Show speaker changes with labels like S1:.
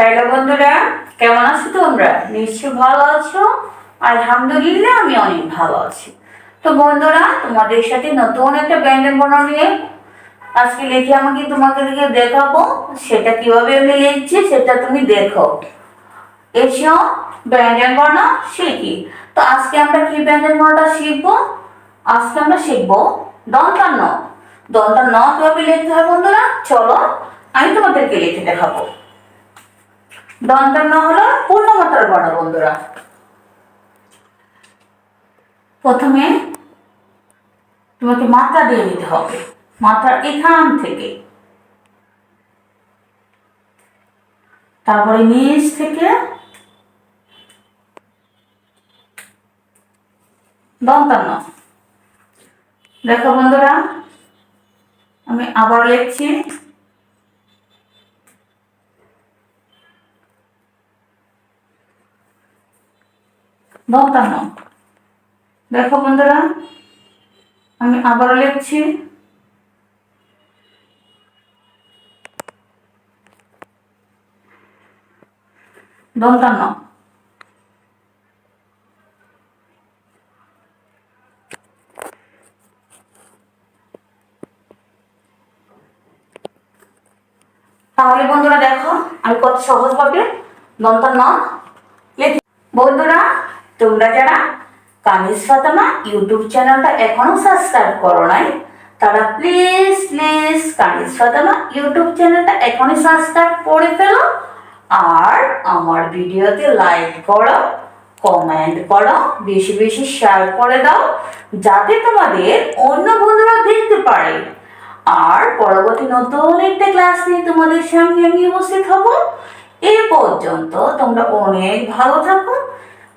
S1: Hello বন্ধুরা, কেমন আছো তোমরা? নিশ্চয় ভালো আছো। আলহামদুলিল্লাহ, আমি অনেক ভালো আছি। তো বন্ধুরা, তোমাদের সাথে নতুন একটা ব্যঞ্জন বর্ণ নিয়ে আজকে লিখে আমাকে তোমাকে দিকে দেখাবো। সেটা কীভাবে আমি লিখছি, সেটা তুমি দেখো। এসো ব্যঞ্জন বর্ণ শিখি। তো আজকে আমরা কি ব্যঞ্জন বর্ণটা শিখব? আজকে আমরা শিখব দন্তান্ন। দন্তান্ন কীভাবে লিখতে হয় বন্ধুরা? চলো, আমি তোমাদেরকে লিখে দেখাবো। দন্তান্ন হলো পূর্ণমাত্রার বর্ণ, বন্ধুরা। প্রথমে তোমাকে মাত্রা দিয়ে নিতে হবে, মাত্রা এখান থেকে। তারপরে নিচ থেকে দন্তান্ন। দেখো বন্ধুরা, আমি আবার লিখছি। দন্তান্ন দেখো বন্ধুরা, আমি আবারও লিখছি। দন্তান্ন তাহলে বন্ধুরা দেখো, আমি কত সহজভাবে দন্তান্ন লিখি বন্ধুরা তোমরা যারা কামিজ ফাতেমা ইউটিউব চ্যানেলটা এখনও সাবস্ক্রাইব করো নাই, তারা please please Kamiz Fatema YouTube চ্যানেলটা এখনই সাবস্ক্রাইব করে ফেলো আর আমার ভিডিওতে লাইক করো কমেন্ট করো, বেশি বেশি শেয়ার করে দাও, যাতে তোমাদের অন্য বন্ধুরা দেখতে পারে। আর পরবর্তী নতুন একটা ক্লাস নিয়ে তোমাদের সামনে আমি উপস্থিত হব। এ পর্যন্ত তোমরা অনেক ভালো থাকো